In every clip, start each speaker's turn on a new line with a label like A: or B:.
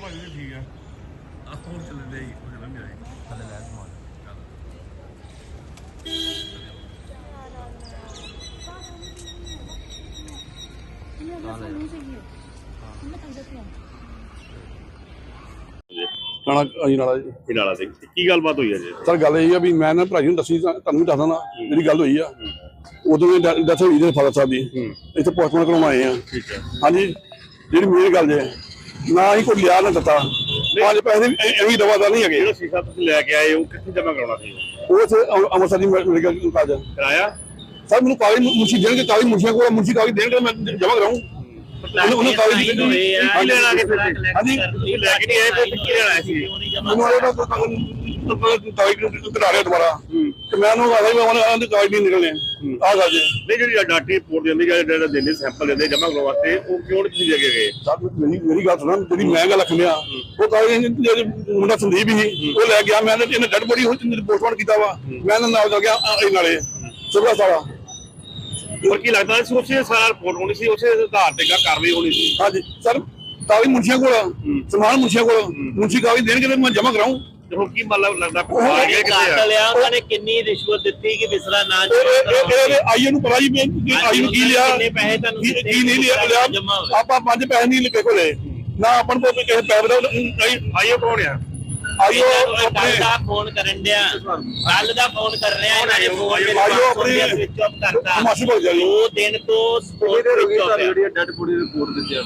A: ਭਾਜੀ ਜੀ ਠੀਕ ਆ। ਆ ਹੋਰ ਚੱਲਦੇ ਹੀ ਹੋ ਜਾਣਾ ਮੇਰੇ
B: ਥੱਲੇ ਲੈ ਸਮਾਨ
C: ਰਾਣਾ ਅਜੀ ਨਾਲਾ ਜੀ।
A: ਹਿਨਾਲਾ ਸਿੰਘ। ਤੇ ਕੀ ਗੱਲਬਾਤ ਹੋਈ ਹੈ ਜੀ
C: ਸਰ ਗੱਲ ਇਹ ਆ ਵੀ ਮੈਂ ਨਾ ਭਰਾ ਜੀ ਨੂੰ ਦੱਸੀ ਤਾਂ- ਤੁਹਾਨੂੰ ਵੀ ਦੱਸਦਾ ਨਾ ਜਿਹੜੀ ਗੱਲ ਹੋਈ ਆ। ਉਦੋਂ ਵੀ ਡੈਥ ਹੋਈ ਦੇ ਫਾਦਰ ਸਾਹਿਬ ਦੀ। ਇੱਥੇ ਪੋਸਟਮਾਰਟਮ ਕਰਵਾਉਣ ਆਏ ਆ।
A: ਠੀਕ ਹੈ
C: ਹਾਂਜੀ ਜਿਹੜੀ ਮੇਰੀ ਗੱਲ ਜੇ ਨਾ ਹੀ ਕੋਈ ਲਿਆ ਨਾ ਦਿੱਤਾ। ਪੰਜ ਪੈਸੇ ਵੀ ਐ- ਐਵੇਂ ਦਵਾ ਦਾ ਨਹੀਂ ਹੈਗੇ।
A: ਜਿਹੜਾ ਸ਼ੀਸ਼ਾ ਤੁਸੀਂ ਲੈ ਕੇ ਆਏ ਉਹ ਕਿੱਥੇ ਜਮ੍ਹਾਂ ਕਰਾਉਣਾ ਸੀ?
C: ਉਹ ਇੱਥੇ ਅੰਮ੍ਰਿ- ਅੰਮ੍ਰਿਤਸਰ ਦੀ ਮੈਡੀਕਲ ਕਾਲਜ
A: ਕਰਾਇਆ?
C: ਸਰ ਮੈਨੂੰ ਕਾਗਜ਼ ਮੁਨਸ਼ੀ ਦੇਣਗੇ ਕਾਗਜ਼ ਮੁਨਸ਼ੀਆਂ ਕੋਲ ਮੁਨਸ਼ੀ ਕਾਗਜ਼ ਦੇਣਗੇ ਮੈਂ ਜਮ੍ਹਾਂ ਕਰਾਉਂ ਉਹਨੂੰ ਉਹਨੂੰ ਕਾਗਜ਼
A: ਕੀ ਲੈਣਾ ਕਿੱਥੇ ਸੀ?
C: ਹਾਂਜੀ।
A: ਤੁਸੀਂ ਲੈ ਕੇ ਨਹੀਂ ਆਏ ਫਿਰ ਕੀ ਲੈਣਾ ਸੀ?
C: ਮੈਨੂੰ ਆਇਆ ਤਾਂ ਕਾਗਜ਼ ਕਾਗਜ਼ ਕਰਾ ਰਿਹਾ ਦੁਬਾਰਾ ਤੇ ਮੈਂ ਉਹਨੂੰ ਆਖਿਆ ਵੀ ਉਹਨਾਂ ਦੇ ਕਾਗਜ਼ ਨਹੀਂ ਨਿਕਲਣੇ ਆਹ ਗੱਲ
A: ਨਹੀਂ ਜਿਹੜੀ ਡਾਟੀ ਰਿਪੋਰਟ ਦਿੰਦੀ ਜਾਂ ਜਿਹੜਾ ਦਿੰਦੇ ਸੈਂਪਲ ਦਿੰਦੇ ਜਮ੍ਹਾਂ ਕਰਾਉਣ ਵਾਸਤੇ ਉਹ ਕਿਉਂ ਨਹੀਂ ਲੈ ਕੇ ਗਏ
C: ਸਰ ਮੇਰੀ ਮੇਰੀ ਗੱਲ ਸੁਣਾ ਜਿਹੜੀ ਮੈਂ ਗੱਲ ਰੱਖਿਆ ਉਹ ਕਾਗਜ਼ ਜਿਹੜੇ ਮੁੰਡਾ ਸੰਦੀਪ ਹੀ ਉਹ ਲੈ ਗਿਆ ਮੈਂ ਤਾਂ ਇਹਨੇ ਡੈਡ ਬੋਡੀ ਹੋ ਪੋਸਟਮਾਰਟਮ ਕੀਤਾ ਵਾ ਮੈਂ ਇਹਨਾਂ ਨਾਲ ਚੱਲ ਗਿਆ ਇਹ ਨਾਲੇ ਸੁਬਾ ਸਾਰਾ
A: ਹੋਰ ਕੀ ਲੱਗਦਾ ਸੀ ਉਸੇ ਸਾਰਾ ਰਿਪੋਰਟ ਹੋਣੀ ਸੀ ਉਸੇ ਆਧਾਰ ਤੇ ਕਾਰਵਾਈ ਹੋਣੀ ਸੀ
C: ਹਾਂਜੀ ਸਰ ਕਾਗਜ਼ ਮੁਨਸ਼ੀਆਂ ਕੋਲ ਆ, ਸਮਾਨ ਮੁਨਸ਼ੀਆਂ ਕੋਲ ਆ। ਕਾਗਜ਼ ਦੇਣਗੇ ਤੇ ਮੈਂ ਜਮ੍ਹਾਂ ਕਰਾਉਂ
A: ਤੇ ਹੁਣ ਕੀ ਮਤਲਬ ਲੱਗਦਾ
C: ਉਹ
A: ਆ ਗਿਆ ਕਿੱਥੇ ਆ?
D: ਆ ਉਹਨਾਂ ਨੇ ਕਿੰਨੀ ਰਿਸ਼ਵਤ ਦਿੱਤੀ ਕਿ ਵਿਸਰਾ ਨਾ
C: ਇਹ ਆਈਏ ਨੂੰ ਪਤਾ ਜੀ ਵੀ ਆਈ ਨੂੰ ਕੀ ਲਿਆ।
D: ਕਿੰਨੇ ਪੈਸੇ ਤੁਹਾਨੂੰ
C: ਕੀ ਕੀ ਨਹੀਂ ਲਿਆ? ਲਿਆ। ਆਪਾਂ ਪੰਜ ਪੈਸੇ ਨਹੀਂ ਲਿਖੇ ਕੋਲੇ। ਨਾ ਆਪਾਂ ਨੂੰ ਕੋਈ ਕਿਸੇ ਪੈਸੇ ਦਾ
A: ਆਈਓ ਕੌਣ ਆ?
C: ਆਈਓ
D: ਕੱਲ
C: ਆਪਣੇ
D: ਦਾ ਫੋਨ ਕਰਨ ਡਿਆ। ਕੱਲ ਦਾ ਫੋਨ ਕਰ ਰਿਹਾ ਇਹਨਾਂ ਨੇ ਫੋਨ ਮੇਰੇ
C: ਆਪਣੀ-
D: ਸਵਿਚ ਆਫ ਕਰਤਾ।
C: ਮਾਸੀ ਬੋਲ ਜਾ
D: ਦੋ ਦਿਨ ਤੋਂ ਸਪੋਰਟ ਆਫ ਹੈ
B: ਡੈਡ ਬੋਡੀ ਰਿਪੋਰਟ ਦਿੱਤੀ ਆ?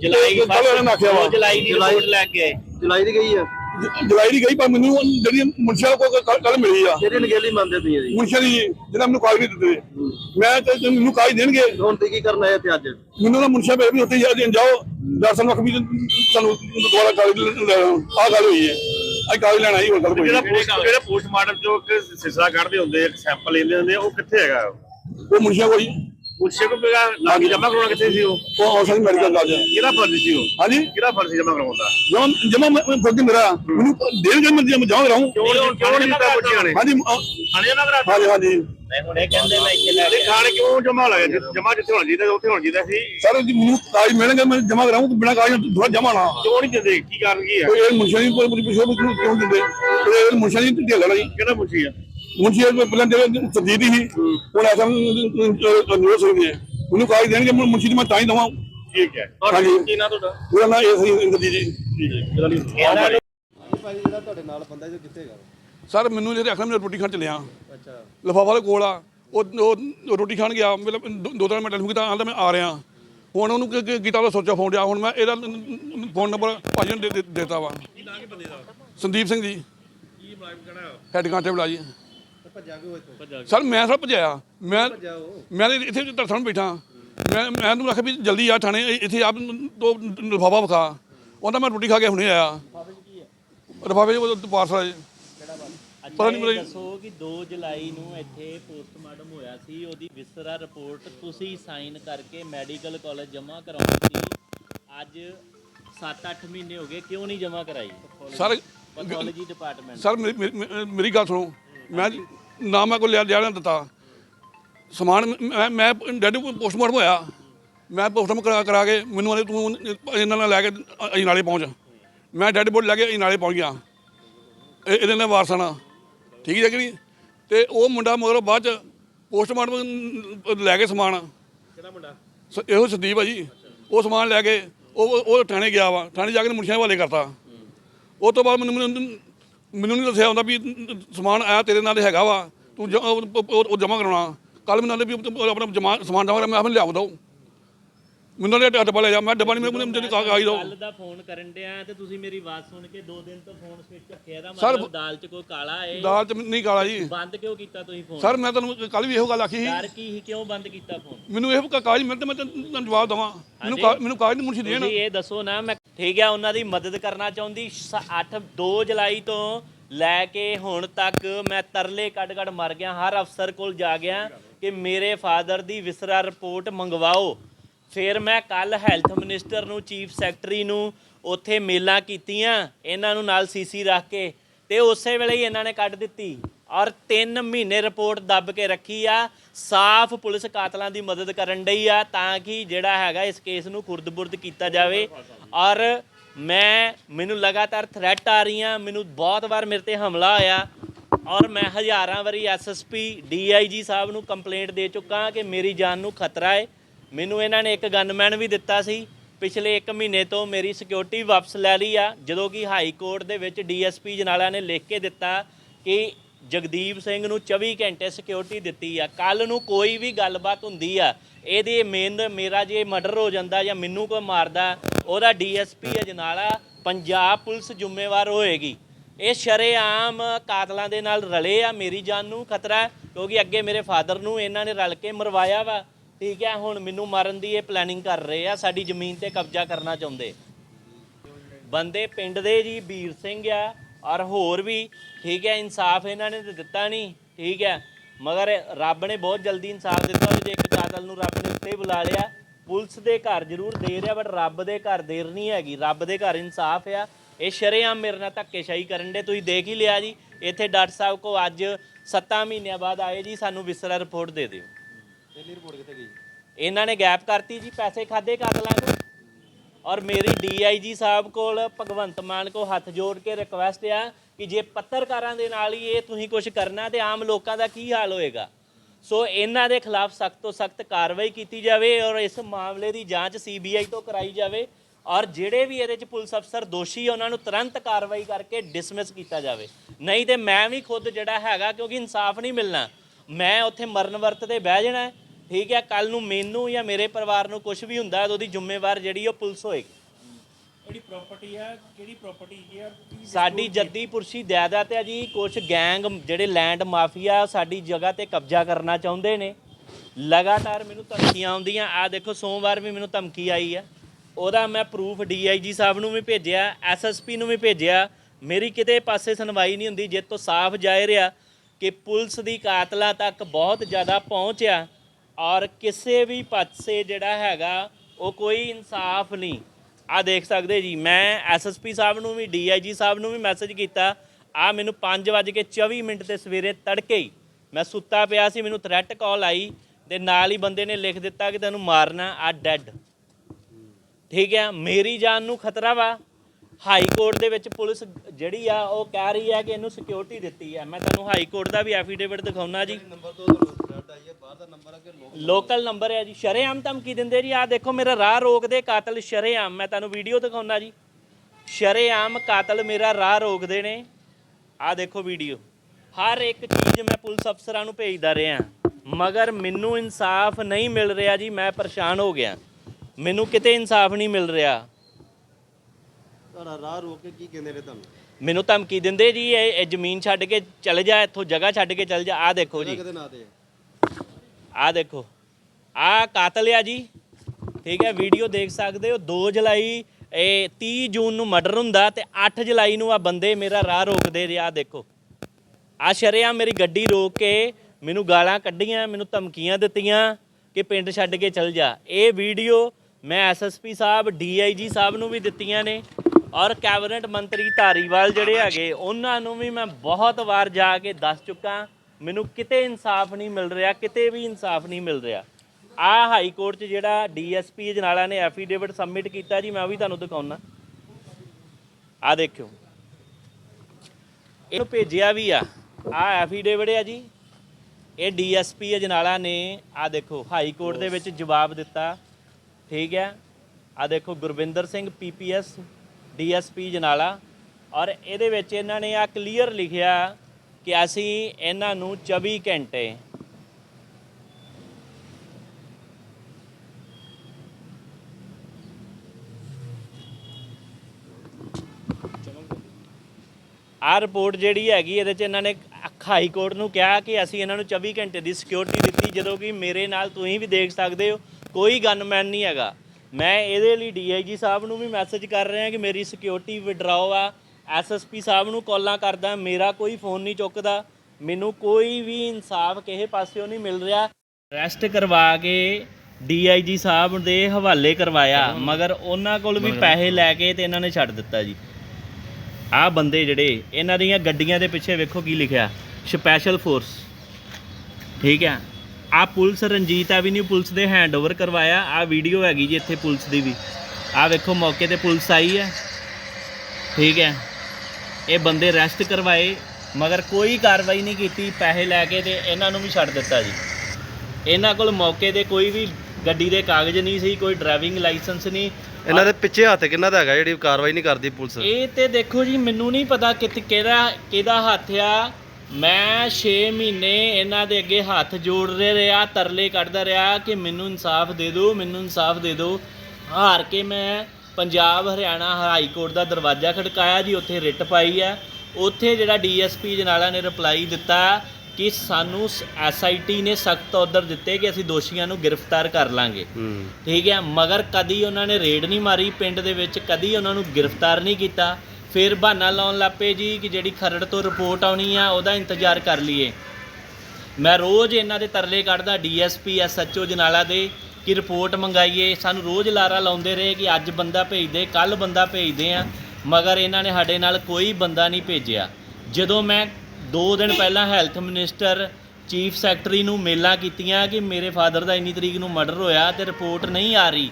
D: ਜੁਲਾਈ
C: ਕੱਲ
D: ਦੋ ਜੁਲਾਈ ਦੀ ਰਿਪੋਰਟ ਲੈ ਕੇ ਆਏ।
B: ਜੁਲਾਈ ਦੀ ਗਈ ਆ।
C: ਜ- ਜੁਲਾਈ ਦੀ ਗਈ ਪਰ ਮੈਨੂੰ ਜਿਹੜੀ ਮੁਨਸ਼ੀਆ ਕੋਲ ਕੱਲ ਮਿਲੀ ਆ।
B: ਕਿਹੜੀ ਨਗੇਲੀ ਮੰਨਦੇ ਤੁਸੀਂ ਜੀ?
C: ਮੁਨਸ਼ੀਆ ਦੀ ਜਿਹੜਾ ਮੈਨੂੰ ਕਾਗਜ਼ ਨਹੀਂ ਦਿੱਤੇ ਮੈਂ ਤੇ ਮੈਨੂੰ ਕਾਗਜ਼ ਦੇਣਗੇ।
B: ਹੁਣ ਤੇ ਕੀ ਕਰਨ ਆਏ ਇੱਥੇ ਅੱਜ?
C: ਮੈਨੂੰ ਨਾ ਮੁਨਸ਼ੀਆ ਮੇਰੇ ਵੀ ਉੱਥੇ ਜਾ ਕੇ ਜਾਓ। ਦਰਸ਼ਨ ਵਖ ਵੀ ਤੁਹਾਨੂੰ ਦੁਬਾਰਾ ਕਾਗਜ਼ ਆ ਗੱਲ ਹੋਈ ਹੈ। ਅੱਜ ਕਾਗਜ਼ ਲੈਣਾ ਹੀ ਹੋਰ ਗੱਲ ਕੋਈ
A: ਜਿਹੜਾ
C: ਨਹੀਂ।
A: post- ਜਿਹੜਾ ਪੋਸਟਮਾਰਟਮ ਚੋਂ ਇੱਕ ਸਿਸਰਾ ਕੱਢਦੇ ਹੁੰਦੇ ਇੱਕ ਸੈਂਪਲ ਲੈਂਦੇ ਹੁੰਦੇ ਆ, ਉਹ ਕਿੱਥੇ ਹੈਗਾ?
C: ਉਹ ਮੁਨਸ਼ੀਆ ਕੋਈ
A: ਪੁੱਛੇ ਕੋ ਪਏਗਾ ਲਾਗੀ ਜਮ੍ਹਾਂ ਕਰਾਉਣਾ ਕਿੱਥੇ ਸੀ ਉਹ?
C: ਉਹ ਔਸਾ ਦੀ ਮੈਡੀਕਲ ਕਾਲਜ
A: ਕਿਹਦਾ ਫਰਜ਼ ਸੀ ਉਹ?
C: ਹਾਂਜੀ।
A: ਕਿਹਦਾ ਫਰਜ਼ ਸੀ ਜਮ੍ਹਾਂ ਕਰਾਉਣ ਦਾ
C: ਜਮਾ ਜਮਾ ਮੈਂ ਫ਼ਰਕ ਮੇਰਾ। ਮੈਨੂੰ ਦੇਣਗੇ ਮੈਂ ਜਮਾ ਜਾਉਂ ਰਹਾ
A: ਕਿਉਂ ਨਹੀਂ ਕਿਉਂ ਨਹੀਂ ਦਿੱਤਾ ਪੁੱਛਿਆ ਨੇ?
C: ਹਾਂਜੀ
A: ਖਾਣੇ ਨਾ ਕਰਾ
C: ਹਾਂਜੀ ਹਾਂਜੀ।
D: ਮੈਂ ਹੁਣੇ ਕਹਿੰਦੇ ਮੈਂ ਇੱਥੇ ਲੈ
A: ਤੇ
D: ਕੇ
A: ਖਾਣੇ ਕਿਉਂ ਜਮ੍ਹਾਂ ਲਾਇਆ? ਜਮ੍ਹਾਂ ਜਿੱਥੇ ਹੋਣਾ ਚਾਹੀਦਾ ਉੱਥੇ ਹੋਣਾ ਚਾਹੀਦਾ ਸੀ।
C: ਸਰ ਜੀ ਮੈਨੂੰ ਕਾਗਜ਼ ਮਿਲਣਗੇ ਮੈਂ ਜਮਾ ਕਰਾਉਂ ਬਿਨਾਂ ਕਾਗਜ਼ ਥੋੜਾ ਜਮਾ ਨਾ
A: ਕਿਉਂ ਨਹੀਂ ਦਿੰਦੇ? ਕੀ ਕਾਰਨ ਕੀ ਹੈ
C: ਕੋਈ ਇਹ ਮੁਨਸ਼ੀ ਦੀ ਕੋਈ ਪੁੱਛੋ ਕਿਉਂ ਕਿਉਂ ਦਿੰਦੇ। ਇਹ ਮੁਨਸ਼ੀ ਦੀ ਢਿੱਲ ਜੀ।
A: ਕਿਹੜਾ ਪੁੱਛੀ ਆ?
C: ਪਹਿਲਾਂ ਜਿਹੜੇ ਸਰਜੀਤ ਹੀ ਹੁਣ ਐਸਾ ਨਿਊਜ਼ ਸੁਣਦੀ ਹੈ। ਉਹਨੂੰ ਕਾਗਜ਼ ਦੇਣਗੇ ਮੈਂ ਮੁਨਸ਼ੀ ਦੀ ਮੈਂ ਤਾਂ ਹੀ ਦਵਾਂ।
A: ਠੀਕ ਹੈ।
C: ਹਾਂਜੀ।
A: ਕੀ ਨਾ ਤੁਹਾਡਾ?
C: ਇੰਦਰਜੀਤ ਜੀ।
D: ਨੂੰ
B: ਭਾਈ ਜਿਹੜਾ ਤੁਹਾਡੇ ਨਾਲ ਬੰਦਾ ਜੋ ਕਿੱਥੇ ਹੈਗਾ
C: ਸਰ ਮੈਨੂੰ ਜਿਹੜੇ ਆਖਣਾ ਮੈਂ ਰੋਟੀ ਖਾਣ ਚੱਲਿਆ।
B: ਅੱਛਾ।
C: ਲਫਾਫਾ ਦੇ ਕੋਲ ਆ। ਉਹ ਉਹ ਰੋਟੀ ਖਾਣ ਗਿਆ। ਮਤਲਬ ਦੋ- ਤਿੰਨ ਮਿੰਟ ਨੂੰ ਕੀਤਾ ਆਂਦਾ ਮੈਂ ਆ ਰਿਹਾ। ਹੁਣ ਉਹਨੂੰ ਕੀਤਾ ਉਹਦਾ ਸੋਚਾ ਫੋਨ ਡਿਆ ਹੁਣ ਮੈਂ ਇਹਦਾ ਫੋਨ ਨੰਬਰ ਭਾਜੀ ਨੂੰ ਦੇ- ਦੇਤਾ ਵਾ। ਸੰਦੀਪ ਸਿੰਘ ਜੀ।
A: ਕੀ ਮਲਾਈਮ ਕਹਣਾ
C: ਹੈਡ ਕਾਂਸਟੇਬਲ ਆ ਜੀ।
B: ਤੇ ਭੱਜਾ ਕਿਉਂ ਇੱਥੋਂ?
C: ਸਰ ਮੈਂ ਸਰ ਭਜਾਇਆ ਮੈਂ ਮੈਂ ਤਾਂ ਇੱਥੇ ਤਰਸਣ ਬੈਠਾ। ਮੈਂ ਮੈਂ ਉਹਨੂੰ ਆਖਿਆ ਵੀ ਜਲਦੀ ਆ ਥਾਣੇ ਇ- ਇੱਥੇ ਆਪ ਤੋਂ ਲਿਫਾਫਾ ਵਿਖਾ। ਉਹਦਾ ਮੈਂ ਰੋਟੀ ਖਾ ਕੇ ਹੁਣੇ ਆਇਆ। ਲਿਫਾਫੇ ਉਹ ਪਾਰਸਲ ਜੀ ਪਤਾ ਨਹੀਂ ਮੈਨੂੰ-
D: ਦੱਸੋ ਕਿ 2 ਜੁਲਾਈ ਨੂੰ ਇੱਥੇ ਪੋਸਟਮਾਰਟਮ ਹੋਇਆ ਸੀ। ਉਹਦੀ ਵਿਸਰਾ ਰਿਪੋਰਟ ਤੁਸੀਂ ਸਾਈਨ ਕਰਕੇ ਮੈਡੀਕਲ ਕਾਲਜ ਜਮ੍ਹਾਂ ਕਰਾਉਣੀ ਸੀ। ਅੱਜ 7-8 ਮਹੀਨੇ ਹੋ ਗਏ ਕਿਉਂ ਨਹੀਂ ਜਮ੍ਹਾਂ ਕਰਾਈ?
C: ਸਰ
D: ਪੈਥੋਲੋਜੀ ਡਿਪਾਰਟਮੈਂਟ
C: ਸਰ ਮੇਰੀ- ਮੇਰੀ ਮੇਰੀ- ਮੇਰੀ ਗੱਲ ਸੁਣੋ। ਮੈਂ ਨਾ ਮੈਂ ਕੋਈ ਲਿਆ ਲਿਆ ਦਿੱਤਾ। ਸਮਾਨ ਮੈਂ ਮੈਂ ਡੈਡੀ ਪੋਸਟਮਾਰਟਮ ਹੋਇਆ। ਮੈਂ ਪੋਸਟਮਾਰਟਮ ਕਰਾ ਕਰਾ ਕੇ ਮੈਨੂੰ ਵਾਲੇ ਤੂੰ ਇਹਨਾਂ ਨਾਲ ਲੈ ਕੇ ਅ- ਨਾਲੇ ਪਹੁੰਚ। ਮੈਂ ਡੈਡ ਬੋਡੀ ਲੈ ਕੇ ਨਾਲੇ ਪਹੁੰਚ ਗਿਆ। ਇਹ- ਇਹਦੇ ਨਾਲ ਵਾਰਸਾਨਾ ਠੀਕ ਹੈ ਕਿ ਨਹੀਂ? ਤੇ ਉਹ ਮੁੰਡਾ ਮਗਰੋਂ ਬਾਅਦ ਚ ਪੋਸਟਮਾਰਟਮ ਲੈ ਕੇ ਸਮਾਨ।
A: ਕਿਹੜਾ ਮੁੰਡਾ?
C: ਸ- ਇਹੋ ਸੰਦੀਪ ਆ ਜੀ। ਉਹ ਸਮਾਨ ਲੈ ਕੇ ਉਹ ਉਹ ਥਾਣੇ ਗਿਆ ਵਾ। ਥਾਣੇ ਜਾ ਕੇ ਮੁਨਸ਼ੀਆਂ ਹਵਾਲੇ ਕਰਤਾ। ਉਹ ਤੋਂ ਬਾਅਦ ਮੈਨੂੰ ਮੈਨੂੰ ਮੈਨੂੰ ਨਹੀਂ ਦੱਸਿਆ ਹੁੰਦਾ ਵੀ ਸਮਾਨ ਆਇਆ ਤੇਰੇ ਨਾਲ ਹੈਗਾ ਵਾ। ਤੂੰ ਜ- ਉਹ- ਜਮ੍ਹਾਂ ਕਰਾਉਣਾ। ਕੱਲ ਮੈਨੂੰ ਨਾਲ ਵੀ ਆਪਣਾ ਜਮਾ ਸਮਾਨ ਜਮ੍ਹਾਂ ਕਰਾ ਮੈਂ ਆਪੇ ਲਿਆਉਂ ਦਊ ਮੈਨੂੰ ਨਾਲ ਡੱਬਾ ਲੈ ਜਾ ਮੈਂ ਡੱਬਾ ਨਹੀਂ ਮੈਨੂੰ ਜਿਹੜੀ ਕਾਗਜ਼ ਦੋ।
D: ਕੱਲ ਦਾ ਫੋਨ ਕਰਨ ਡਿਆ ਤੇ ਤੁਸੀਂ ਮੇਰੀ ਆਵਾਜ਼ ਸੁਣ ਕੇ 2 ਦਿਨ ਤੋਂ ਫੋਨ ਸਵਿਚ ਰੱਖਿਆ ਦਾ
C: ਸਰ,
D: ਮਤਲਬ ਦਾਲ 'ਚ ਕੋਈ ਕਾਲਾ ਹੈ?
C: ਦਾਲ ਚ ਨਹੀਂ ਕਾਲਾ ਜੀ।
D: ਬੰਦ ਕਿਉਂ ਕੀਤਾ ਤੁਸੀਂ ਫੋਨ?
C: ਸਰ ਮੈਂ ਤੁਹਾਨੂੰ ਕੱਲ ਵੀ ਇਹੋ ਗੱਲ ਆਖੀ ਸੀ।
D: ਡਰ ਕੀ ਸੀ ਕਿਉਂ ਬੰਦ ਕੀਤਾ ਫੋਨ?
C: ਮੈਨੂੰ ਇਹ ਕਾਗਜ਼ ਮਿਲ ਤੇ ਮੈਂ ਤੈਨੂੰ ਜਵਾਬ ਦਵਾਂ। ਮੈਨੂੰ ਕਾ- ਮੈਨੂੰ ਕਾਗਜ਼ ਨਹੀਂ ਮੁਨਸ਼ੀ ਦੇਣ।
D: ਤੁਸੀਂ ਇਹ ਦੱਸੋ ਨਾ ਮੈਂ ਠੀਕ ਹੈ, ਉਹਨਾਂ ਦੀ ਮਦਦ ਕਰਨਾ ਚਾਹੁੰਦੀ। 8 2 ਜੁਲਾਈ ਤੋਂ ਲੈ ਕੇ ਹੁਣ ਤੱਕ ਮੈਂ ਤਰਲੇ ਕੱਢ ਕੱਢ ਮਰ ਗਿਆ। ਹਰ ਅਫਸਰ ਕੋਲ ਜਾ ਗਿਆ ਕਿ ਮੇਰੇ ਫਾਦਰ ਦੀ ਵਿਸਰਾ ਰਿਪੋਰਟ ਮੰਗਵਾਓ। ਫਿਰ ਮੈਂ ਕੱਲ ਹੈਲਥ ਮਿਨਿਸਟਰ ਨੂੰ, ਚੀਫ ਸੈਕਟਰੀ ਨੂੰ ਉੱਥੇ ਮੇਲਾਂ ਕੀਤੀਆਂ। ਇਹਨਾਂ ਨੂੰ ਨਾਲ ਸੀਸੀ ਰੱਖ ਕੇ ਤੇ ਉਸੇ ਵੇਲੇ ਹੀ ਇਹਨਾਂ ਨੇ ਕੱਢ ਦਿੱਤੀ। ਔਰ 3 ਮਹੀਨੇ ਰਿਪੋਰਟ ਦੱਬ ਕੇ ਰੱਖੀ ਆ, ਸਾਫ਼ ਪੁਲਿਸ ਕਾਤਲਾਂ ਦੀ ਮਦਦ ਕਰਨ ਡਈ ਆ ਤਾਂ ਕਿ ਜਿਹੜਾ ਹੈਗਾ ਇਸ ਕੇਸ ਨੂੰ ਖੁਰਦ-ਬੁਰਦ ਕੀਤਾ ਜਾਵੇ। ਔਰ ਮੈਂ, ਮੈਨੂੰ ਲਗਾਤਾਰ ਥ੍ਰੈਟ ਆ ਰਹੀਆਂ, ਮੈਨੂੰ ਬਹੁਤ ਵਾਰ ਮੇਰੇ ਤੇ ਹਮਲਾ ਹੋਇਆ। ਔਰ ਮੈਂ ਹਜ਼ਾਰਾਂ ਵਾਰੀ ਐਸਐਸਪੀ ਡੀਆਈਜੀ ਸਾਹਿਬ ਨੂੰ ਕੰਪਲੇਂਟ ਦੇ ਚੁੱਕਾ ਕਿ ਮੇਰੀ ਜਾਨ ਨੂੰ ਖਤਰਾ ਹੈ ਮੈਨੂੰ ਇਹਨਾਂ ਨੇ ਇੱਕ ਗਨਮੈਨ ਵੀ ਦਿੱਤਾ ਸੀ। ਪਿਛਲੇ 1 ਮਹੀਨੇ ਤੋਂ ਮੇਰੀ ਸਿਕਿਉਰਿਟੀ ਵਾਪਸ ਲੈ ਲਈ ਆ। ਜਦੋਂ ਕਿ ਹਾਈ ਕੋਰਟ ਦੇ ਵਿੱਚ ਡੀਐਸਪੀ ਜਨਾਲਾ ਨੇ ਲਿਖ ਕੇ ਦਿੱਤਾ ਕਿ ਜਗਦੀਪ ਸਿੰਘ ਨੂੰ 24 ਘੰਟੇ ਸਿਕਿਉਰਿਟੀ ਦਿੱਤੀ ਆ। ਕੱਲ ਨੂੰ ਕੋਈ ਵੀ ਗੱਲਬਾਤ ਹੁੰਦੀ ਆ, ਇਹਦੇ ਮੇਨ ਮੇਰਾ ਜੇ ਮਰਡਰ ਹੋ ਜਾਂਦਾ ਜਾਂ ਮੈਨੂੰ ਕੋਈ ਮਾਰਦਾ, ਉਹਦਾ ਡੀਐਸਪੀ ਅਜਨਾਲਾ ਪੰਜਾਬ ਪੁਲਿਸ ਜ਼ਿੰਮੇਵਾਰ ਹੋਏਗੀ। ਇਹ ਸ਼ਰੇਆਮ ਕਾਤਲਾਂ ਦੇ ਨਾਲ ਰਲੇ ਆ, ਮੇਰੀ ਜਾਨ ਨੂੰ ਖਤਰਾ, ਕਿਉਂਕਿ ਅੱਗੇ ਮੇਰੇ ਫਾਦਰ ਨੂੰ ਇਹਨਾਂ ਨੇ ਰਲ ਕੇ ਮਰਵਾਇਆ ਵਾ। ਠੀਕ ਹੈ ਹੁਣ ਮੈਨੂੰ ਮਾਰਨ ਦੀ ਇਹ ਪਲੈਨਿੰਗ ਕਰ ਰਹੇ ਆ, ਸਾਡੀ ਜ਼ਮੀਨ ਤੇ ਕਬਜ਼ਾ ਕਰਨਾ ਚਾਹੁੰਦੇ। ਬੰਦੇ ਪਿੰਡ ਦੇ ਜੀ, ਵੀਰ ਸਿੰਘ ਆ ਔਰ ਹੋਰ ਵੀ ਠੀਕ ਹੈ ਇਨਸਾਫ ਇਹਨਾਂ ਨੇ ਤੇ ਦਿੱਤਾ ਨਹੀਂ ਠੀਕ ਹੈ। ਮਗਰ ਰੱਬ ਨੇ ਬਹੁਤ ਜਲਦੀ ਇਨਸਾਫ ਦਿੱਤਾ ਜੇ ਇੱਕ ਕਾਤਲ ਨੂੰ ਰੱਬ ਨੇ ਉੱਤੇ ਬੁਲਾ ਲਿਆ ਪੁਲਿਸ ਦੇ ਘਰ ਜ਼ਰੂਰ ਦੇਰ ਆ ਬਟ ਰੱਬ ਦੇ ਘਰ ਦੇਰ ਨਹੀਂ ਹੈਗੀ। ਰੱਬ ਦੇ ਘਰ ਇਨਸਾਫ ਆ। ਇਹ ਸ਼ਰੇਆਮ ਮੇਰੇ ਨਾਲ ਧੱਕੇਸ਼ਾਹੀ ਕਰਨ ਦੇ ਤੁਸੀਂ ਦੇਖ ਹੀ ਲਿਆ ਜੀ। ਇੱਥੇ ਡਾਕਟਰ ਸਾਹਿਬ ਕੋ ਅੱਜ 7 ਮਹੀਨਿਆਂ ਬਾਅਦ ਆਏ ਜੀ ਸਾਨੂੰ ਵਿਸਰਾ ਰਿਪੋਰਟ ਦੇ ਦਿਓ।
B: ਪਹਿਲੀ ਰਿਪੋਰਟ ਕਿੱਥੇ ਗਈ?
D: ਇਹਨਾਂ ਨੇ ਗੈਪ ਕਰਤੀ ਜੀ ਪੈਸੇ ਖਾਦੇ ਕਾਤਲਾਂ ਤੋਂ। ਔਰ ਮੇਰੀ ਡੀਆਈਜੀ ਸਾਹਿਬ ਕੋਲ ਭਗਵੰਤ ਮਾਨ ਕੋ ਹੱਥ ਜੋੜ ਕੇ ਰਿਕਵੈਸਟ ਆ ਕਿ ਜੇ ਪੱਤਰਕਾਰਾਂ ਦੇ ਨਾਲ ਹੀ ਇਹ ਤੁਸੀਂ ਕੁਝ ਕਰਨਾ ਤੇ ਆਮ ਲੋਕਾਂ ਦਾ ਕੀ ਹਾਲ ਹੋਏਗਾ? ਸੋ ਇਹਨਾਂ ਦੇ ਖਿਲਾਫ ਸਖਤ ਤੋਂ ਸਖਤ ਕਾਰਵਾਈ ਕੀਤੀ ਜਾਵੇ ਔਰ ਇਸ ਮਾਮਲੇ ਦੀ ਜਾਂਚ ਸੀਬੀਆਈ ਤੋਂ ਕਰਾਈ ਜਾਵੇ ਔਰ ਜਿਹੜੇ ਵੀ ਇਹਦੇ ਚ ਪੁਲਿਸ ਅਫਸਰ ਦੋਸ਼ੀ ਆ, ਉਹਨਾਂ ਨੂੰ ਤੁਰੰਤ ਕਾਰਵਾਈ ਕਰਕੇ ਡਿਸਮਿਸ ਕੀਤਾ ਜਾਵੇ। ਨਹੀਂ ਤੇ ਮੈਂ ਵੀ ਖੁਦ ਜਿਹੜਾ ਹੈਗਾ ਕਿਉਂਕਿ ਇਨਸਾਫ ਨਹੀਂ ਮਿਲਣਾ। ਮੈਂ ਉੱਥੇ ਮਰਨ ਵਰਤ ਤੇ ਬਹਿ ਜਾਣਾ। ਠੀਕ ਹੈ ਕੱਲ ਨੂੰ ਮੈਨੂੰ ਜਾਂ ਮੇਰੇ ਪਰਿਵਾਰ ਨੂੰ ਕੁਝ ਵੀ ਹੁੰਦਾ ਤਾਂ ਉਹਦੀ ਜ਼ਿੰਮੇਵਾਰ ਜਿਹੜੀ ਉਹ ਪੁਲਿਸ ਹੋਏਗੀ।
E: ਜਿਹੜੀ ਪ੍ਰਾਪਰਟੀ ਹੈ ਕਿਹੜੀ ਪ੍ਰਾਪਰਟੀ ਆ ਕੀ
D: ਸਾਡੀ ਜੱਦੀ ਪੁਰਸ਼ੀ ਜਾਇਦਾਦ ਹੈ ਜੀ ਕੁਝ ਗੈਂਗ ਜਿਹੜੇ ਲੈਂਡ ਮਾਫੀਆ ਸਾਡੀ ਜਗ੍ਹਾ ਤੇ ਕਬਜ਼ਾ ਕਰਨਾ ਚਾਹੁੰਦੇ ਨੇ। ਲਗਾਤਾਰ ਮੈਨੂੰ ਧਮਕੀਆਂ ਆਉਂਦੀਆਂ ਆ ਦੇਖੋ ਸੋਮਵਾਰ ਵੀ ਮੈਨੂੰ ਧਮਕੀ ਆਈ ਆ। ਉਹਦਾ ਮੈਂ ਪ੍ਰੂਫ ਡੀਆਈਜੀ ਸਾਹਿਬ ਨੂੰ ਵੀ ਭੇਜਿਆ ਐਸਐਸਪੀ ਨੂੰ ਵੀ ਭੇਜਿਆ। ਮੇਰੀ ਕਿਤੇ ਪਾਸੇ ਸੁਣਵਾਈ ਨਹੀਂ ਹੁੰਦੀ ਜਿੱਤ ਤੋਂ ਸਾਫ਼ ਜਾਇ ਰਿਹਾ ਕਿ ਪੁਲਿਸ ਦੀ ਕਾਤਲਾਂ ਤੱਕ ਬਹੁਤ ਜ਼ਿਆਦਾ ਪਹੁੰਚ ਆ। ਔਰ ਕਿਸੇ ਵੀ ਪਾਸੇ ਜਿਹੜਾ ਹੈਗਾ, ਉਹ ਕੋਈ ਇਨਸਾਫ ਨਹੀਂ। ਆ ਦੇਖ ਸਕਦੇ ਜੀ, ਮੈਂ ਐਸਐਸਪੀ ਸਾਹਿਬ ਨੂੰ ਵੀ ਡੀਆਈਜੀ ਸਾਹਿਬ ਨੂੰ ਵੀ ਮੈਸੇਜ ਕੀਤਾ। ਆ ਮੈਨੂੰ 5:24 ਮਿੰਟ ਤੇ ਸਵੇਰੇ ਤੜਕੇ ਹੀ ਮੈਂ ਸੁੱਤਾ ਪਿਆ ਸੀ, ਮੈਨੂੰ ਥ੍ਰੈਟ ਕਾਲ ਆਈ ਤੇ ਨਾਲ ਹੀ ਬੰਦੇ ਨੇ ਲਿਖ ਦਿੱਤਾ ਕਿ ਤੈਨੂੰ ਮਾਰਨਾ ਆ ਡੈੱਡ ਠੀਕ ਹੈ, ਮੇਰੀ ਜਾਨ ਨੂੰ ਖਤਰਾ ਵਾ। ਹਾਈ ਕੋਰਟ ਦੇ ਵਿੱਚ ਪੁਲਿਸ ਜਿਹੜੀ ਆ, ਉਹ ਕਹਿ ਰਹੀ ਹੈ ਕਿ ਇਹਨੂੰ ਸਿਕਿਉਰਿਟੀ ਦਿੱਤੀ ਹੈ। ਮੈਂ ਤੁਹਾਨੂੰ ਹਾਈ ਕੋਰਟ ਦਾ ਵੀ ਐਫੀਡੇਵਿਟ ਦਿਖਾਉਣਾ ਜੀ।
B: ਨੰਬਰ 2 ਦਾ ਨੰਬਰ ਆ ਕਿ ਲੋਕ
D: ਲੋਕਲ ਨੰਬਰ ਹੈ ਜੀ। ਸ਼ਰੇਆਮ ਧਮਕੀ ਦਿੰਦੇ ਜੀ? ਆ ਦੇਖੋ ਮੇਰਾ ਰਾਹ ਰੋਕਦੇ ਕਾਤਲ ਸ਼ਰੇਆਮ। ਮੈਂ ਤੁਹਾਨੂੰ ਵੀਡੀਓ ਦਿਖਾਉਣਾ ਜੀ। ਸ਼ਰੇਆਮ ਕਾਤਲ ਮੇਰਾ ਰਾਹ ਰੋਕਦੇ ਨੇ। ਆ ਦੇਖੋ ਵੀਡੀਓ। ਹਰ ਇੱਕ ਚੀਜ਼ ਮੈਂ ਪੁਲਿਸ ਅਫਸਰਾਂ ਨੂੰ ਭੇਜਦਾ ਰਿਹਾ। ਮਗਰ ਮੈਨੂੰ ਇਨਸਾਫ ਨਹੀਂ ਮਿਲ ਰਿਹਾ ਜੀ। ਮੈਂ ਪਰੇਸ਼ਾਨ ਹੋ ਗਿਆ। ਮੈਨੂੰ ਕਿਤੇ ਇਨਸਾਫ ਨਹੀਂ ਮਿਲ ਰਿਹਾ।
B: ਤੁਹਾਡਾ ਰਾਹ ਰੋਕ ਕੇ ਕੀ ਕਹਿੰਦੇ ਨੇ ਤੁਹਾਨੂੰ?
D: ਮੈਨੂੰ ਧਮਕੀ ਦਿੰਦੇ ਜੀ ਇਹ ਇਹ ਜ਼ਮੀਨ ਛੱਡ ਕੇ ਚਲੇ ਜਾ ਇੱਥੋਂ ਜਗ੍ਹਾ ਛੱਡ ਕੇ ਚਲ ਜਾ। ਆ ਦੇਖੋ ਜੀ।
B: ਕਿਹਦੇ ਨਾਂ ਤੇ ਹੈ
D: ਆ ਦੇਖੋ ਆ ਕਾਤਲ ਆ ਜੀ। ਠੀਕ ਹੈ ਵੀਡੀਓ ਦੇਖ ਸਕਦੇ ਹੋ। 2 ਜੁਲਾਈ, ਇਹ 30 ਜੂਨ ਨੂੰ ਮਰਡਰ ਹੁੰਦਾ ਤੇ 8 ਜੁਲਾਈ ਨੂੰ ਆ ਬੰਦੇ ਮੇਰਾ ਰਾਹ ਰੋਕਦੇ ਰਿਹਾ। ਦੇਖੋ ਆ ਸ਼ਰਿਆ ਮੇਰੀ ਗੱਡੀ ਰੋਕ ਕੇ ਮੈਨੂੰ ਗਾਲਾਂ ਕੱਢੀਆਂ, ਮੈਨੂੰ ਧਮਕੀਆਂ ਦਿੱਤੀਆਂ ਕਿ ਪਿੰਡ ਛੱਡ ਕੇ ਚਲ ਜਾ। ਇਹ ਵੀਡੀਓ ਮੈਂ ਐਸਐਸਪੀ ਸਾਹਿਬ ਡੀਆਈਜੀ ਸਾਹਿਬ ਨੂੰ ਵੀ ਦਿੱਤੀਆਂ ਨੇ ਔਰ ਕੈਬਨਿਟ ਮੰਤਰੀ ਧਾਰੀਵਾਲ ਜਿਹੜੇ ਹੈਗੇ, ਉਹਨਾਂ ਨੂੰ ਵੀ ਮੈਂ ਬਹੁਤ ਵਾਰ ਜਾ ਕੇ ਦੱਸ ਚੁੱਕਾ। ਮੈਨੂੰ ਕਿਤੇ ਇਨਸਾਫ ਨਹੀਂ ਮਿਲ ਰਿਹਾ, ਕਿਤੇ ਵੀ ਇਨਸਾਫ ਨਹੀਂ ਮਿਲ ਰਿਹਾ। ਆ ਹਾਈ ਕੋਰਟ 'ਚ ਜਿਹੜਾ ਡੀਐਸਪੀ ਜਨਾਲਾ ਨੇ ਐਫੀਡੇਵਿਟ ਸਬਮਿਟ ਕੀਤਾ ਜੀ, ਮੈਂ ਉਹ ਵੀ ਤੁਹਾਨੂੰ ਦਿਖਾਉਣਾ ਆ ਦੇਖਿਓ। ਇਹਨੂੰ ਭੇਜਿਆ ਵੀ ਆ। ਆ ਐਫੀਡੇਵਿਟ ਆ ਜੀ। ਇਹ ਡੀਐਸਪੀ ਅਜਨਾਲਾ ਨੇ, ਆ ਦੇਖੋ, ਹਾਈ ਕੋਰਟ ਦੇ ਵਿੱਚ ਜਵਾਬ ਦਿੱਤਾ। ਠੀਕ ਹੈ। ਆ ਦੇਖੋ, ਗੁਰਵਿੰਦਰ ਸਿੰਘ ਪੀਪੀਐਸ ਡੀਐਸਪੀ ਜਨਾਲਾ। ਔਰ ਇਹਦੇ ਵਿੱਚ ਇਹਨਾਂ ਨੇ ਆ ਕਲੀਅਰ ਲਿਖਿਆ ਕਿ ਅਸੀਂ ਇਹਨਾਂ ਨੂੰ 24 ਘੰਟੇ ਆ ਰਿਪੋਰਟ ਜਿਹੜੀ ਹੈਗੀ, ਇਹਦੇ 'ਚ ਇਹਨਾਂ ਨੇ ਹਾਈ ਕੋਰਟ ਨੂੰ ਕਿਹਾ ਕਿ ਅਸੀਂ ਇਹਨਾਂ ਨੂੰ 24 ਘੰਟੇ ਦੀ ਸਿਕਿਉਰਿਟੀ ਦਿੱਤੀ, ਜਦੋਂ ਕਿ ਮੇਰੇ ਨਾਲ ਤੁਸੀਂ ਵੀ ਦੇਖ ਸਕਦੇ ਹੋ, ਕੋਈ ਗਨਮੈਨ ਨਹੀਂ ਹੈਗਾ। ਮੈਂ ਇਹਦੇ ਲਈ ਡੀਆਈਜੀ ਸਾਹਿਬ ਨੂੰ ਵੀ ਮੈਸੇਜ ਕਰ ਰਿਹਾ ਕਿ ਮੇਰੀ ਸਿਕਿਉਰਿਟੀ ਵਿਡਰਾਓ ਆ। ਐਸਐਸਪੀ ਸਾਹਿਬ ਨੂੰ ਕਾਲਾਂ ਕਰਦਾ ਮੇਰਾ ਕੋਈ ਫੋਨ ਨਹੀਂ ਚੁੱਕਦਾ ਮੈਨੂੰ ਕੋਈ ਵੀ ਇਨਸਾਫ ਕਿਸੇ ਪਾਸਿਓਂ ਨਹੀਂ ਮਿਲ ਰਿਹਾ। ਅਰੈਸਟ ਕਰਵਾ ਕੇ ਡੀਆਈਜੀ ਸਾਹਿਬ ਦੇ ਹਵਾਲੇ ਕਰਵਾਇਆ ਮਗਰ ਉਹਨਾਂ ਕੋਲ ਵੀ ਪੈਸੇ ਲੈ ਕੇ ਤੇ ਇਹਨਾਂ ਨੇ ਛੱਡ ਦਿੱਤਾ ਜੀ। ਆਹ ਬੰਦੇ ਜਿਹੜੇ ਇਹਨਾਂ ਦੀਆਂ ਗੱਡੀਆਂ ਦੇ ਪਿੱਛੇ ਵੇਖੋ ਕੀ ਲਿਖਿਆ ਸਪੈਸ਼ਲ ਫੋਰਸ ਠੀਕ ਹੈ? ਆ ਪੁਲਿਸ ਰਣਜੀਤ ਐਵੀਨਿਊ ਪੁਲਿਸ ਦੇ ਹੈਂਡਓਵਰ ਕਰਵਾਇਆ ਆ ਵੀਡੀਓ ਹੈਗੀ ਜੀ ਇੱਥੇ ਪੁਲਿਸ ਦੀ ਵੀ। ਆ ਵੇਖੋ ਮੌਕੇ ਤੇ ਪੁਲਿਸ ਆਈ ਹੈ। ਠੀਕ ਹੈ? ਇਹ ਬੰਦੇ ਅਰੈਸਟ ਕਰਵਾਏ ਮਗਰ ਕੋਈ ਕਾਰਵਾਈ ਨਹੀਂ ਕੀਤੀ ਪੈਸੇ ਲੈ ਕੇ ਤੇ ਇਹਨਾਂ ਨੂੰ ਵੀ ਛੱਡ ਦਿੱਤਾ ਜੀ। ਇਹਨਾਂ ਕੋਲ ਮੌਕੇ ਤੇ ਕੋਈ ਵੀ ਗੱਡੀ ਦੇ ਕਾਗਜ਼ ਨਹੀਂ ਸੀ ਕੋਈ ਡਰਾਈਵਿੰਗ ਲਾਇਸੈਂਸ ਨਹੀਂ।
B: ਇਹਨਾਂ ਦੇ ਪਿੱਛੇ ਹੱਥ ਕਿੰਨਾ ਦਾ ਹੈਗਾ ਜਿਹੜੀ ਕਾਰਵਾਈ ਨਹੀਂ ਕਰਦੀ ਪੁਲਿਸ?
D: ਇਹ ਤੇ ਦੇਖੋ ਜੀ ਮੈਨੂੰ ਨਹੀਂ ਪਤਾ ਕਿ ਕਿਹਦਾ ਕਿਹਦਾ ਹੱਥ ਆ। ਮੈਂ 6 ਮਹੀਨੇ ਇਹਨਾਂ ਦੇ ਅੱਗੇ ਹੱਥ ਜੋੜ ਰਿਹਾ ਤਰਲੇ ਕੱਢਦਾ ਰਿਹਾ ਕਿ ਮੈਨੂੰ ਇਨਸਾਫ ਦੇ ਦਿਓ ਮੈਨੂੰ ਇਨਸਾਫ ਦੇ ਦਿਓ। ਹਾਰ ਕੇ ਮੈਂ ਪੰਜਾਬ ਹਰਿਆਣਾ ਹਾਈ ਕੋਰਟ ਦਾ ਦਰਵਾਜ਼ਾ ਖੜਕਾਇਆ ਜੀ ਉੱਥੇ ਰਿਟ ਪਾਈ ਆ ਉੱਥੇ ਜਿਹੜਾ ਡੀਐਸਪੀ ਜਨਾਲਾ ਨੇ ਰਿਪਲਾਈ ਦਿੱਤਾ ਕਿ ਸਾਨੂੰ ਐਸਆਈਟੀ ਨੇ ਸਖਤ ਆਰਡਰ ਦਿੱਤੇ ਕਿ ਅਸੀਂ ਦੋਸ਼ੀਆਂ ਨੂੰ ਗ੍ਰਿਫਤਾਰ ਕਰ ਲਾਂਗੇ।
B: ਹੂੰ।
D: ਠੀਕ ਹੈ ਮਗਰ ਕਦੀ ਉਹਨਾਂ ਨੇ ਰੇਡ ਨਹੀਂ ਮਾਰੀ ਪਿੰਡ ਦੇ ਵਿੱਚ ਕਦੀ ਉਹਨਾਂ ਨੂੰ ਗ੍ਰਿਫਤਾਰ ਨਹੀਂ ਕੀਤਾ। ਫਿਰ ਬਹਾਨਾ ਲਾਉਣ ਲੱਪੇ ਜੀ ਕਿ ਜਿਹੜੀ ਖਰੜ ਤੋਂ ਰਿਪੋਰਟ ਆਉਣੀ ਆ ਉਹਦਾ ਇੰਤਜ਼ਾਰ ਕਰ ਲਈਏ। ਮੈਂ ਰੋਜ਼ ਇਹਨਾਂ ਦੇ ਤਰਲੇ ਕੱਢਦਾ ਡੀਐਸਪੀ ਐਸਐਚਓ ਜਨਾਲਾ ਦੇ। ਕਿ ਰਿਪੋਰਟ ਮੰਗਾਈਏ। ਸਾਨੂੰ ਰੋਜ਼ ਲਾਰਾ ਲਾਉਂਦੇ ਰਹੇ ਕਿ ਅੱਜ ਬੰਦਾ ਭੇਜਦੇ ਕੱਲ ਬੰਦਾ ਭੇਜਦੇ ਆ ਮਗਰ ਇਹਨਾਂ ਨੇ ਸਾਡੇ ਨਾਲ ਕੋਈ ਬੰਦਾ ਨਹੀਂ ਭੇਜਿਆ। ਜਦੋਂ ਮੈਂ 2 ਦਿਨ ਪਹਿਲਾਂ ਹੈਲਥ ਮਿਨਿਸਟਰ ਚੀਫ ਸੈਕਟਰੀ ਨੂੰ ਮੇਲਾਂ ਕੀਤੀਆਂ ਕਿ ਮੇਰੇ ਫਾਦਰ ਦਾ ਇੰਨੀ ਤਰੀਕ ਨੂੰ ਮਰਡਰ ਹੋਇਆ ਤੇ ਰਿਪੋਰਟ ਨਹੀਂ ਆ ਰਹੀ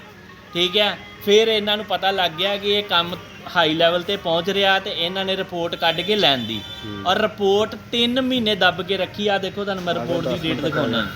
D: ਠੀਕ ਹੈ ਫਿਰ ਇਹਨਾਂ ਨੂੰ ਪਤਾ ਲੱਗ ਗਿਆ ਕਿ ਇਹ ਕੰਮ ਹਾਈ ਲੈਵਲ ਤੇ ਪਹੁੰਚ ਰਿਹਾ ਤੇ ਇਹਨਾਂ ਨੇ ਰਿਪੋਰਟ ਕੱਢ ਕੇ ਲੈਣ ਦੀ। ਔਰ ਰਿਪੋਰਟ 3 ਮਹੀਨੇ ਦੱਬ ਕੇ ਰੱਖੀ ਆ ਦੇਖੋ ਤੁਹਾਨੂੰ ਮੈਂ ਰਿਪੋਰਟ ਦੀ ਡੇਟ ਦਿਖਾਉਣਾ